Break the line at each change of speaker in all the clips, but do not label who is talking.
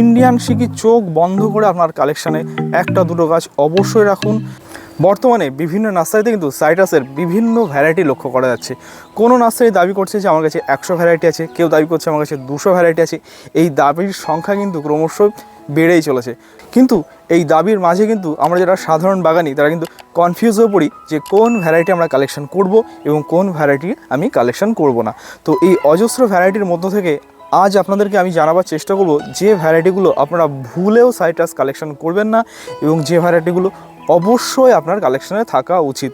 Indian শিকি চোখ বন্ধ করে আপনার কালেকশানে একটা দুটো গাছ অবশ্যই রাখুন। বর্তমানে বিভিন্ন নার্সারিতে কিন্তু সাইটাসের বিভিন্ন ভ্যারাইটি লক্ষ্য করা যাচ্ছে। কোনো নার্সারি দাবি করছে যে আমার কাছে একশো ভ্যারাইটি আছে, কেউ দাবি করছে আমার কাছে দুশো ভ্যারাইটি আছে। এই দাবির সংখ্যা কিন্তু ক্রমশ বেড়েই চলেছে। কিন্তু এই দাবির মাঝে কিন্তু আমরা যারা সাধারণ বাগানি, তারা কিন্তু কনফিউজ হয়ে পড়ি যে কোন ভ্যারাইটি আমরা কালেকশন করব এবং কোন ভ্যারাইটি আমি কালেকশন করব না। তো এই অজস্র ভ্যারাইটির মধ্য থেকে আজ আপনাদেরকে আমি জানাবার চেষ্টা করব যে ভ্যারাইটিগুলো আপনারা ভুলেও সাইটাস কালেকশন করবেন না এবং যে ভ্যারাইটিগুলো অবশ্যই আপনার কালেকশনে থাকা উচিত।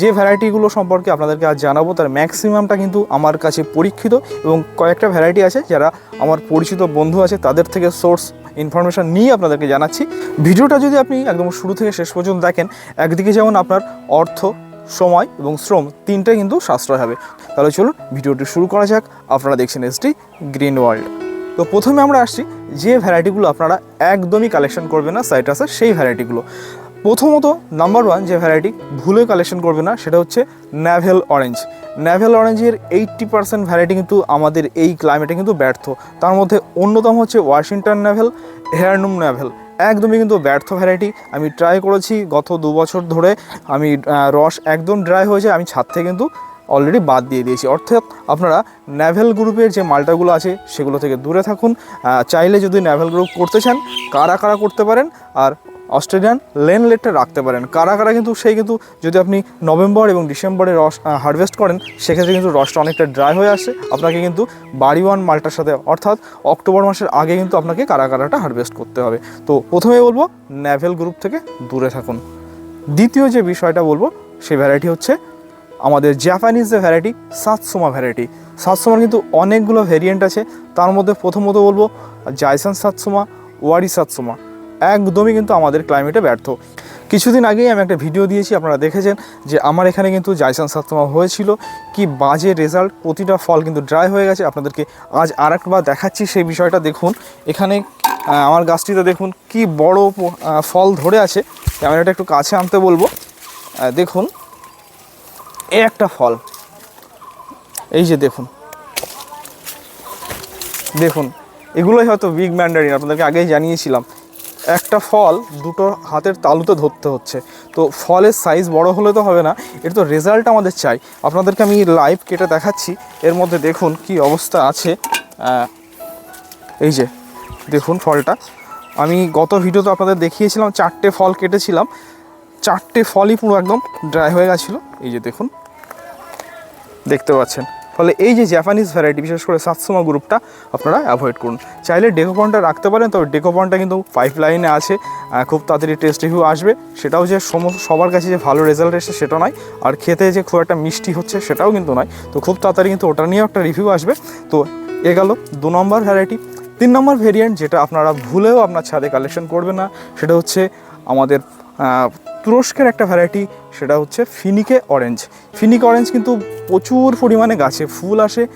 যে ভ্যারাইটিগুলো সম্পর্কে আপনাদেরকে আজ জানাব, তার ম্যাক্সিমামটা কিন্তু আমার কাছে পরীক্ষিত এবং কয়েকটা ভ্যারাইটি আছে যারা আমার পরিচিত বন্ধু আছে, তাদের থেকে সোর্স ইনফরমেশান নিয়ে আপনাদেরকে জানাচ্ছি। ভিডিওটা যদি আপনি একদম শুরু থেকে শেষ পর্যন্ত দেখেন, একদিকে যেমন আপনার অর্থ সময় এবং শ্রম তিনটাই কিন্তু সাশ্রয় হবে। তাহলে চলুন ভিডিওটি শুরু করা যাক। আপনারা দেখছেন এসটি গ্রিন ওয়ার্ল্ড। তো প্রথমে আমরা আসছি, যে ভ্যারাইটিগুলো আপনারা একদমই কালেকশন করবেন না সাইটাসের সেই ভ্যারাইটিগুলো। প্রথমত নাম্বার ওয়ান যে ভ্যারাইটি ভুলে কালেকশন করবে না, সেটা হচ্ছে ন্যাভেল অরেঞ্জ ন্যাভেল অরেঞ্জের এইট্টি পার্সেন্ট ভ্যারাইটি কিন্তু আমাদের এই ক্লাইমেটে কিন্তু ব্যর্থ। তার মধ্যে অন্যতম হচ্ছে ওয়াশিংটন ন্যাভেল হেয়ারনুম ন্যাভেল একদমই কিন্তু ব্যর্থ ভ্যারাইটি আমি ট্রাই করেছি গত দু বছর ধরে। আমি রস একদম ড্রাই হয়েছে। আমি ছাদ থেকে কিন্তু অলরেডি বাদ দিয়ে দিয়েছি। অর্থাৎ আপনারা ন্যাভেল গ্রুপের যে মালটাগুলো আছে, সেগুলো থেকে দূরে থাকুন। চাইলে যদি ন্যাভেল গ্রুপ করতে চান, কারা কারা করতে পারেন? আর অস্ট্রেলিয়ান লেন লেটটা রাখতে পারেন। কারা কারা কিন্তু সেই কিন্তু যদি আপনি নভেম্বর এবং ডিসেম্বরে রস হারভেস্ট করেন, সেক্ষেত্রে কিন্তু রসটা অনেকটা ড্রাই হয়ে আসে। আপনাকে কিন্তু বাড়ি ওয়ান মালটার সাথে, অর্থাৎ অক্টোবর মাসের আগে কিন্তু আপনাকে কারা কারাটা হারভেস্ট করতে হবে। তো প্রথমে বলব, ন্যাভেল গ্রুপ থেকে দূরে থাকুন। দ্বিতীয় যে বিষয়টা বলব সেই ভ্যারাইটি হচ্ছে আমাদের জাপানিজ যে ভ্যারাইটি সাতসোমা ভ্যারাইটি সাতসোমার কিন্তু অনেকগুলো ভ্যারিয়েন্ট আছে। তার মধ্যে প্রথমত বলব জাইসান সাতসোমা ওয়ারি সাতসোমা একদমই কিন্তু আমাদের ক্লাইমেটে ব্যর্থ। কিছুদিন আগেই আমি একটা ভিডিও দিয়েছি, আপনারা দেখেছেন, যে আমার এখানে কিন্তু জাইসান সাতসোমা হয়েছিল। কি বাজে রেজাল্ট প্রতিটা ফল কিন্তু ড্রাই হয়ে গেছে। আপনাদেরকে আজ আর একবার দেখাচ্ছি সেই বিষয়টা, দেখুন। এখানে আমার গাছটিতে দেখুন, কি বড় ফল ধরে আছে। ক্যামেরাটা একটু কাছে আনতে বলব। দেখুন, এ একটা ফল। এই যে দেখুন। দেখুন, এগুলোই হয়তো বিগ ম্যান্ডারিন আপনাদেরকে আগেই জানিয়েছিলাম। একটা ফল দুটো হাতের তালুতে ধরতে হচ্ছে। তো ফলের সাইজ বড় হলে তো হবে না, এর তো রেজাল্ট আমাদের চাই। আপনাদেরকে আমি লাইভ কেটে দেখাচ্ছি, এর মধ্যে দেখুন কি অবস্থা আছে। এই যে, দেখুন ফলটা। আমি গত ভিডিওতে আপনাদের দেখিয়েছিলাম, চারটে ফল কেটেছিলাম। চারটে ফলই পুরো একদম ড্রাই হয়ে গেছিল। এই যে দেখুন, দেখতে পাচ্ছেন। ফলে এই যে জাপানিজ ভ্যারাইটি বিশেষ করে সাতসমা গ্রুপটা আপনারা অ্যাভয়েড করুন। চাইলে ডেকোপনটা রাখতে পারেন, তবে ডেকোপনটা কিন্তু পাইপ লাইনে আছে খুব তাড়াতাড়ি টেস্ট রিভিউ আসবে। সেটাও যে সমস্ত সবার কাছে যে ভালো রেজাল্ট এসে সেটা নয়, আর খেতে যে খুব একটা মিষ্টি হচ্ছে সেটাও কিন্তু নয়। তো খুব তাড়াতাড়ি কিন্তু ওটা নিয়েও একটা রিভিউ আসবে। তো এ গেল দু নম্বর ভ্যারাইটি তিন নম্বর ভেরিয়েন্ট যেটা আপনারা ভুলেও আপনার ছাদে কালেকশন করবেন না, সেটা হচ্ছে আমাদের তুরস্কের একটা ভ্যারাইটি সেটা হচ্ছে ফিনিকে অরেঞ্জ ফিনিক অরেঞ্জ কিন্তু প্রচুর পরিমাণে গাছে ফুল আসে,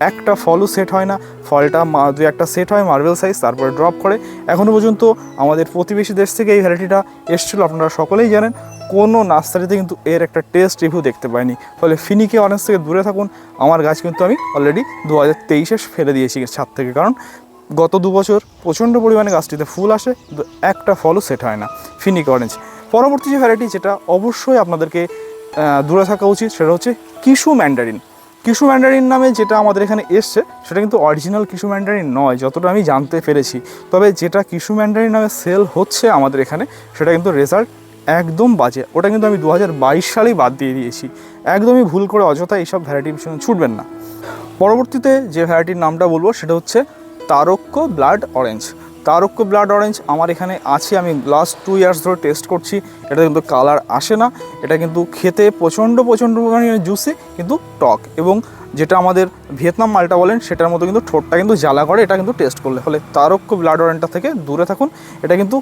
একটা ফলও সেট হয় না। ফলটা মা- দু একটা সেট হয় মার্বেল সাইজ তারপরে ড্রপ করে। এখনও পর্যন্ত আমাদের প্রতিবেশী দেশ থেকে এই ভ্যারাইটিটা এসেছিল, আপনারা সকলেই জানেন। কোনো নার্সারিতে কিন্তু এর একটা টেস্ট রিভিউ দেখতে পাইনি। ফলে ফিনিকে অরেঞ্জ থেকে দূরে থাকুন। আমার গাছ কিন্তু আমি অলরেডি দু হাজার তেইশে ফেলে দিয়েছি ছাদ থেকে। কারণ গত দু বছর প্রচণ্ড পরিমাণে গাছটিতে ফুল আসে একটা ফলও সেট হয় না। ফিনিক অরেঞ্জ। পরবর্তী যে ভ্যারাইটি যেটা অবশ্যই আপনাদেরকে দূরে থাকা উচিত, সেটা হচ্ছে কিশু ম্যান্ডারিন। কিশু ম্যান্ডারিন নামে যেটা আমাদের এখানে এসছে, সেটা কিন্তু অরিজিনাল কিশু ম্যান্ডারিন নয়, যতটা আমি জানতে পেরেছি। তবে যেটা কিশু ম্যান্ডারিন নামে সেল হচ্ছে আমাদের এখানে, সেটা কিন্তু রেজাল্ট একদম বাজে। ওটা কিন্তু আমি দু হাজার বাইশ সালেই বাদ দিয়ে দিয়েছি। একদমই ভুল করে অযথা এইসব ভ্যারাইটির পিছনে ছুটবেন না। পরবর্তীতে যে ভ্যারাইটির নামটা বলব, সেটা হচ্ছে Tarocco blood orange. Tarocco blood orange আমার এখানে আছে, আমি লাস্ট টু ইয়ার্স ধরে টেস্ট করছি এটা কিন্তু কালার আসে না, এটা কিন্তু খেতে প্রচণ্ড প্রচণ্ড পরিমাণে জুসি কিন্তু টক এবং যেটা আমাদের ভিয়েতনাম মালটা বলেন, সেটার মতো কিন্তু ঠোঁটটা কিন্তু জ্বালা করে, এটা কিন্তু টেস্ট করলে। ফলে তারক্য ব্লাড অরেঞ্জটা থেকে দূরে থাকুন, এটা কিন্তু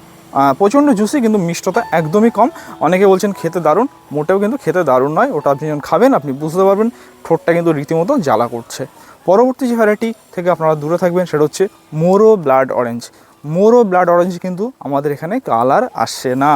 প্রচণ্ড জুসি কিন্তু মিষ্টতা একদমই কম। অনেকে বলছেন খেতে দারুণ, মোটেও কিন্তু খেতে দারুণ নয়, ওটা আপনি যখন খাবেন, আপনি বুঝতে পারবেন, ঠোঁটটা কিন্তু রীতিমতো জ্বালা করছে। পরবর্তী যে ভ্যারাইটি থেকে আপনারা দূরে থাকবেন, সেটা হচ্ছে Moro blood orange Moro blood orange কিন্তু আমাদের এখানে কালার আসছে না।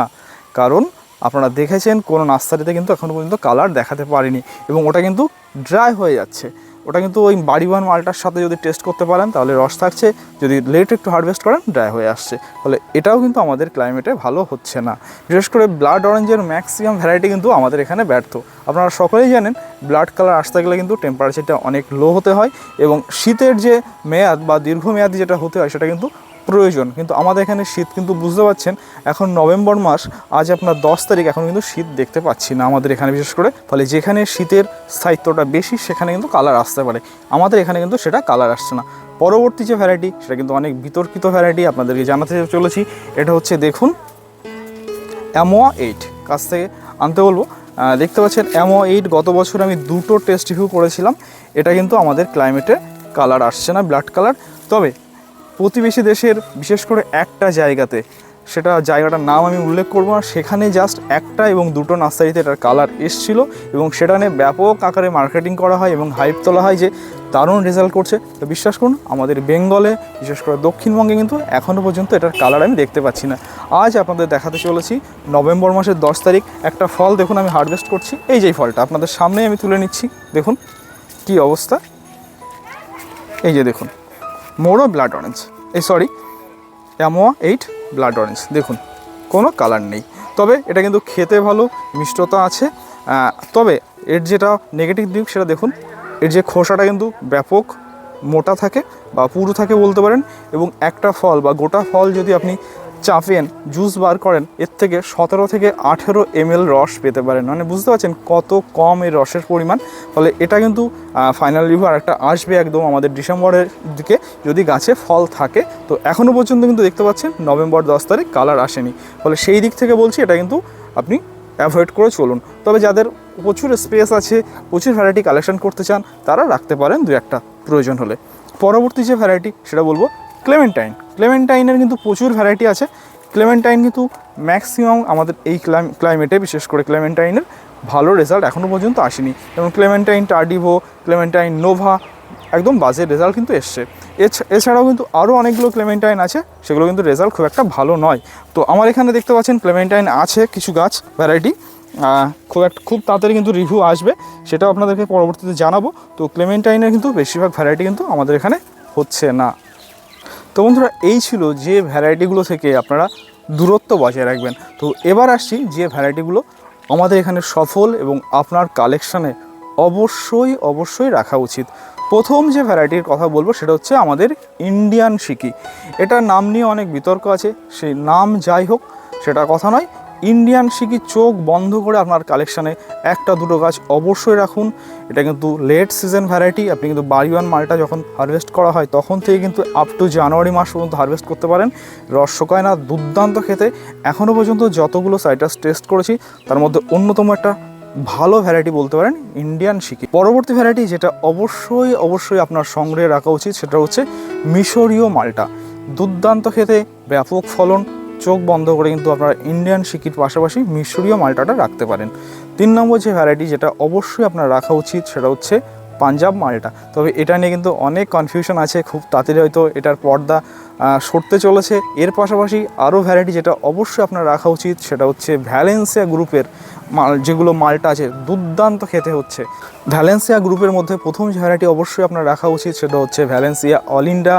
কারণ আপনারা দেখেছেন কোনো নার্সারিতে কিন্তু এখনও পর্যন্ত কালার দেখাতে পারিনি এবং ওটা কিন্তু ড্রাই হয়ে যাচ্ছে। ওটা কিন্তু ওই বাড়িওয়ান মালটার সাথে যদি টেস্ট করতে পারেন তাহলে রস থাকছে, যদি লেট একটু হারভেস্ট করেন ড্রাই হয়ে আসছে। ফলে এটাও কিন্তু আমাদের ক্লাইমেটে ভালো হচ্ছে না। বিশেষ করে ব্লাড অরেঞ্জের ম্যাক্সিমাম ভ্যারাইটি কিন্তু আমাদের এখানে ব্যর্থ। আপনারা সকলেই জানেন ব্লাড কালার আসতে গেলে কিন্তু টেম্পারেচারটা অনেক লো হতে হয় এবং শীতের যে মেয়াদ বা দীর্ঘমেয়াদী যেটা হতে হয় সেটা কিন্তু প্রয়োজন। কিন্তু আমাদের এখানে শীত কিন্তু বুঝতে পারছেন, এখন নভেম্বর মাস, আজ আপনার দশ তারিখ, এখন কিন্তু শীত দেখতে পাচ্ছি না আমাদের এখানে বিশেষ করে। ফলে যেখানে শীতের স্থায়িত্বটা বেশি, সেখানে কিন্তু কালার আসতে পারে। আমাদের এখানে কিন্তু সেটা কালার আসছে না। পরবর্তী যে ভ্যারাইটি সেটা কিন্তু অনেক বিতর্কিত ভ্যারাইটি আপনাদেরকে জানাতে চলেছি। এটা হচ্ছে দেখুন, অ্যামোয়া এইট। কাছ থেকে আনতে বলব। দেখতে পাচ্ছেন, অ্যামোয়া এইট গত বছর আমি দুটো টেস্ট রিভিউ করেছিলাম। এটা কিন্তু আমাদের ক্লাইমেটে কালার আসছে না ব্লাড কালার তবে প্রতিবেশী দেশের বিশেষ করে একটা জায়গাতে। সেটা জায়গাটার নাম আমি উল্লেখ করব না। সেখানে জাস্ট একটা এবং দুটো নার্সারিতে এটার কালার এসছিল এবং সেটা নিয়ে ব্যাপক আকারে মার্কেটিং করা হয় এবং হাইপ তোলা হয় যে দারুণ রেজাল্ট করছে। তো বিশ্বাস করুন, আমাদের বেঙ্গলে, বিশেষ করে দক্ষিণবঙ্গে কিন্তু এখনও পর্যন্ত এটার কালার আমি দেখতে পাচ্ছি না। আজ আপনাদের দেখাতে চলেছি নভেম্বর মাসের দশ তারিখ। একটা ফল দেখুন, আমি হারভেস্ট করছি। এই যেই ফলটা, আপনাদের সামনেই আমি তুলে নিচ্ছি। দেখুন কি অবস্থা। এই যে দেখুন। মোরো ব্লাড অরেঞ্জ এই sorry Amoa eight blood orange দেখুন, কোনো কালার নেই। তবে এটা কিন্তু খেতে ভালো, মিষ্টতা আছে। তবে এর যেটা নেগেটিভ দিক, সেটা দেখুন, এর যে খোসাটা কিন্তু ব্যাপক, মোটা থাকে বা পুরো থাকে বলতে পারেন। এবং একটা ফল বা গোটা ফল যদি আপনি চাপেন জুস বার করেন, এর থেকে সতেরো থেকে আঠেরো এমএল রস পেতে পারেন। মানে বুঝতে পারছেন কত কম এই রসের পরিমাণ? ফলে এটা কিন্তু ফাইনাল রিভার একটা আসবে একদম আমাদের ডিসেম্বরের দিকে, যদি গাছে ফল থাকে। তো এখনও পর্যন্ত কিন্তু দেখতে পাচ্ছেন নভেম্বর দশ তারিখ কালার আসেনি। ফলে সেই দিক থেকে বলছি এটা কিন্তু আপনি অ্যাভয়েড করে চলুন। তবে যাদের প্রচুর স্পেস আছে, প্রচুর ভ্যারাইটি কালেকশন করতে চান, তারা রাখতে পারেন দু একটা প্রয়োজন হলে। পরবর্তী যে ভ্যারাইটি সেটা বলব ক্লেমেন্টাইন। ক্লেমেন্টাইনের কিন্তু প্রচুর ভ্যারাইটি আছে। ক্লেমেন্টাইন কিন্তু ম্যাক্সিমাম আমাদের এই ক্লাইম ক্লাইমেটে বিশেষ করে ক্লেমেন্টাইনের ভালো রেজাল্ট এখনও পর্যন্ত আসেনি। যেমন ক্লেমেন্টাইন টার্ডিভো ক্লেমেন্টাইন নোভা একদম বাজে রেজাল্ট কিন্তু এসছে। এছ- এছাড়াও কিন্তু আরও অনেকগুলো ক্লেমেন্টাইন আছে, সেগুলো কিন্তু রেজাল্ট খুব একটা ভালো নয়। তো আমার এখানে দেখতে পাচ্ছেন ক্লেমেন্টাইন আছে কিছু গাছ ভ্যারাইটি খুব একটা খুব তাড়াতাড়ি কিন্তু রিভিউ আসবে, সেটাও আপনাদেরকে পরবর্তীতে জানাব। তো ক্লেমেন্টাইনের কিন্তু বেশিরভাগ ভ্যারাইটি কিন্তু আমাদের এখানে হচ্ছে না। তো বন্ধুরা, এই ছিল যে ভ্যারাইটিগুলো থেকে আপনারা দূরত্ব বজায় রাখবেন। তো এবার আসছি যে ভ্যারাইটিগুলো আমাদের এখানে সফল এবং আপনার কালেকশানে অবশ্যই অবশ্যই রাখা উচিত। প্রথম যে ভ্যারাইটির কথা বলব, সেটা হচ্ছে আমাদের ইন্ডিয়ান সিকি এটা নাম নিয়ে অনেক বিতর্ক আছে, সেই নাম যাই হোক, সেটা কথা নয়। ইন্ডিয়ান সিকি চোখ বন্ধ করে আপনার কালেকশানে একটা দুটো গাছ অবশ্যই রাখুন। এটা কিন্তু লেট সিজন ভ্যারাইটি আপনি কিন্তু বাড়িওয়ান মালটা যখন হারভেস্ট করা হয় তখন থেকে কিন্তু আপ টু জানুয়ারি মাস পর্যন্ত হারভেস্ট করতে পারেন। রস শোকায় না, দুর্দান্ত খেতে। এখনও পর্যন্ত যতগুলো সাইটাস টেস্ট করেছি, তার মধ্যে অন্যতম একটা ভালো ভ্যারাইটি বলতে পারেন ইন্ডিয়ান শিকি পরবর্তী ভ্যারাইটি যেটা অবশ্যই অবশ্যই আপনার সংগ্রহে রাখা উচিত, সেটা হচ্ছে মিশরীয় মালটা। দুর্দান্ত খেতে, ব্যাপক ফলন চোখ বন্ধ করে কিন্তু আপনারা ইন্ডিয়ান শিকির পাশাপাশি মিশরীয় মালটাটা রাখতে পারেন। তিন নম্বর যে ভ্যারাইটি যেটা অবশ্যই আপনার রাখা উচিত সেটা হচ্ছে পাঞ্জাব মালটা। তবে এটা নিয়ে কিন্তু অনেক কনফিউশন আছে, খুব তাড়াতাড়ি হয়তো এটার পর্দা সরতে চলেছে। এর পাশাপাশি আরও ভ্যারাইটি যেটা অবশ্যই আপনার রাখা উচিত সেটা হচ্ছে ভ্যালেন্সিয়া গ্রুপের মাল, যেগুলো মালটা আছে, দুর্দান্ত খেতে হচ্ছে। ভ্যালেন্সিয়া গ্রুপের মধ্যে প্রথম যে ভ্যারাইটি অবশ্যই আপনার রাখা উচিত সেটা হচ্ছে Valencia Olinda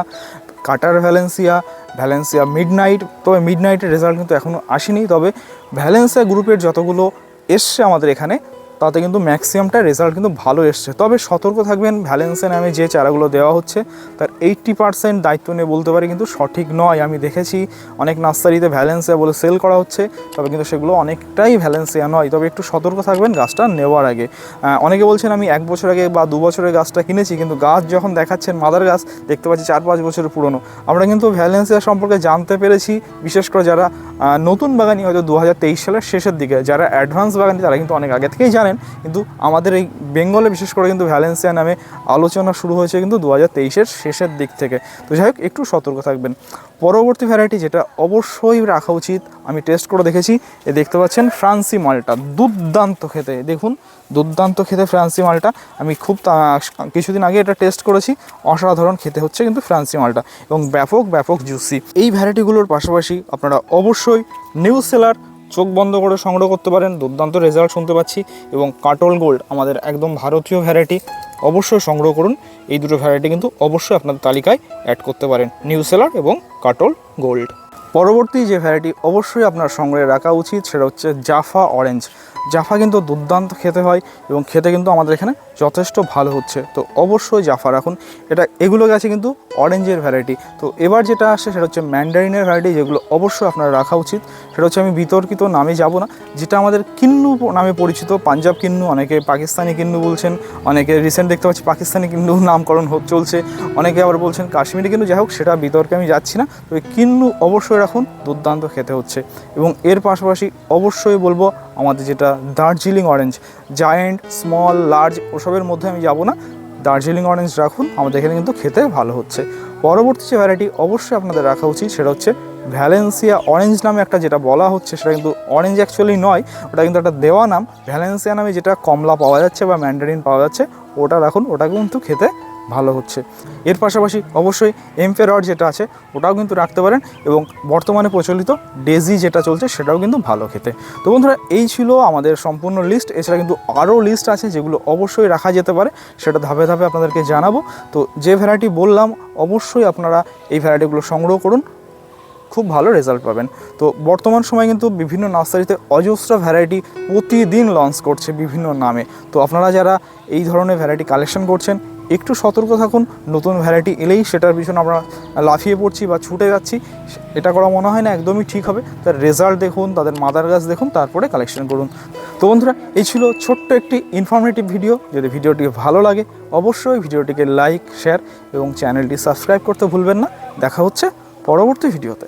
cutter Valencia Valencia midnight. তবে মিডনাইটের রেজাল্ট কিন্তু এখনও আসেনি। তবে ভ্যালেন্সিয়া গ্রুপের যতগুলো এসছে আমাদের এখানে তাতে কিন্তু ম্যাক্সিমামটা রেজাল্ট কিন্তু ভালো এসছে। তবে সতর্ক থাকবেন ভ্যালেন্সিয়া নামে যে চারাগুলো দেওয়া হচ্ছে, তার এইট্টি পার্সেন্ট দায়িত্ব নিয়ে বলতে পারি কিন্তু সঠিক নয়। আমি দেখেছি অনেক নার্সারিতে ভ্যালেন্সিয়া বলে সেল করা হচ্ছে, তবে কিন্তু সেগুলো অনেকটাই ভ্যালেন্সিয়া নয়। তবে একটু সতর্ক থাকবেন গাছটা নেওয়ার আগে। অনেকে বলছেন, আমি এক বছর আগে বা দু বছরের গাছটা কিনেছি, কিন্তু গাছ যখন দেখাচ্ছেন মাদার গাছ, দেখতে পাচ্ছি চার পাঁচ বছরের পুরনো। আমরা কিন্তু ভ্যালেন্সিয়া সম্পর্কে জানতে পেরেছি, বিশেষ করে যারা নতুন বাগানি হয়তো দু হাজার তেইশ সালের শেষের দিকে, যারা অ্যাডভান্স বাগানি তারা কিন্তু অনেক আগে থেকেই জানেন, কিন্তু আমাদের এই বেঙ্গলে বিশেষ করে কিন্তু ভ্যালেন্সিয়া নামে আলোচনা শুরু হয়েছে কিন্তু দু হাজার শেষের দিক থেকে। তো যাই হোক, একটু সতর্ক থাকবেন। পরবর্তী ভ্যারাইটি যেটা অবশ্যই রাখা উচিত, আমি টেস্ট করে দেখেছি, এ দেখতে পাচ্ছেন ফ্রান্সি মালটা, দুর্দান্ত খেতে। দেখুন, দুর্দান্ত খেতে ফ্রান্সি মালটা। আমি খুব কিছুদিন আগে এটা টেস্ট করেছি, অসাধারণ খেতে হচ্ছে কিন্তু ফ্রান্সি মালটা, এবং ব্যাপক ব্যাপক জুসি এই ভ্যারাইটিগুলোর পাশাপাশি আপনারা অবশ্যই নিউ সেলার চোখ বন্ধ করে সংগ্রহ করতে পারেন, দুর্দান্ত রেজাল্ট শুনতে পাচ্ছি এবং কাটল গোল্ড আমাদের একদম ভারতীয় ভ্যারাইটি অবশ্যই সংগ্রহ করুন। এই দুটো ভ্যারাইটি কিন্তু অবশ্যই আপনার তালিকায় অ্যাড করতে পারেন নিউ সেলার এবং কাটল গোল্ড পরবর্তী যে ভ্যারাইটি অবশ্যই আপনার সংগ্রহে রাখা উচিত সেটা হচ্ছে জাফা অরেঞ্জ জাফা কিন্তু দুর্দান্ত খেতে হয় এবং খেতে কিন্তু আমাদের এখানে যথেষ্ট ভালো হচ্ছে। তো অবশ্যই জাফা রাখুন। এটা এগুলো গেছে কিন্তু অরেঞ্জের ভ্যারাইটি তো এবার যেটা আসে সেটা হচ্ছে ম্যান্ডারিনের ভ্যারাইটি যেগুলো অবশ্যই আপনার রাখা উচিত। সেটা হচ্ছে আমি বিতর্কিত নামে যাব না, যেটা আমাদের কিন্নু নামে পরিচিত, পাঞ্জাব কিন্নু, অনেকে পাকিস্তানি কিন্নু বলছেন, অনেকে রিসেন্ট দেখতে পাচ্ছি পাকিস্তানি কিন্নু নামকরণ চলছে, অনেকে আবার বলছেন কাশ্মীরি কিন্নু, যাই হোক, সেটা বিতর্কে আমি যাচ্ছি না, তবে কিন্নু অবশ্যই রাখুন, দুর্দান্ত খেতে হচ্ছে। এবং এর পাশাপাশি অবশ্যই বলব আমাদের যেটা Darjeeling orange giant small large ওসবের মধ্যে আমি যাব না, দার্জিলিং অরেঞ্জ রাখুন, আমাদের এখানে কিন্তু খেতে ভালো হচ্ছে। পরবর্তী যে ভ্যারাইটি অবশ্যই আপনাদের রাখা উচিত, সেটা হচ্ছে ভ্যালেন্সিয়া অরেঞ্জ নামে একটা যেটা বলা হচ্ছে, সেটা কিন্তু অরেঞ্জ অ্যাকচুয়ালি নয়, ওটা কিন্তু একটা দেওয়া নাম। ভ্যালেন্সিয়া নামে যেটা কমলা পাওয়া যাচ্ছে বা ম্যান্ডারিন পাওয়া যাচ্ছে, ওটা রাখুন ওটা কিন্তু খেতে ভালো হচ্ছে। এর পাশাপাশি অবশ্যই এমপেরর যেটা আছে, ওটাও কিন্তু রাখতে পারেন এবং বর্তমানে প্রচলিত ডেজি যেটা চলছে, সেটাও কিন্তু ভালো খেতে। তো বন্ধুরা, এই ছিল আমাদের সম্পূর্ণ লিস্ট এছাড়া কিন্তু আরও লিস্ট আছে যেগুলো অবশ্যই রাখা যেতে পারে, সেটা ধাপে ধাপে আপনাদেরকে জানাব। তো যে ভ্যারাইটি বললাম, অবশ্যই আপনারা এই ভ্যারাইটিগুলো সংগ্রহ করুন খুব ভালো রেজাল্ট পাবেন। তো বর্তমান সময় কিন্তু বিভিন্ন নার্সারিতে অজস্র ভ্যারাইটি প্রতিদিন লঞ্চ করছে বিভিন্ন নামে। তো আপনারা যারা এই ধরনের ভ্যারাইটি কালেকশন করছেন, একটু সতর্ক থাকুন, নতুন ভ্যারাইটি এলেই সেটার পিছনে আমরা লাফিয়ে পড়ছি বা ছুটে যাচ্ছি, এটা করা মনে হয় না, একদমই ঠিক হবে। তার রেজাল্ট দেখুন, তাদের মাদার গাছ দেখুন, তারপরে কালেকশন করুন। তো বন্ধুরা, এই ছিল ছোট্ট একটি ইনফরমেটিভ ভিডিও যদি ভিডিওটি ভালো লাগে, অবশ্যই ভিডিওটিকে লাইক শেয়ার এবং চ্যানেলটি সাবস্ক্রাইব করতে ভুলবেন না। দেখা হচ্ছে পরবর্তী ভিডিওতে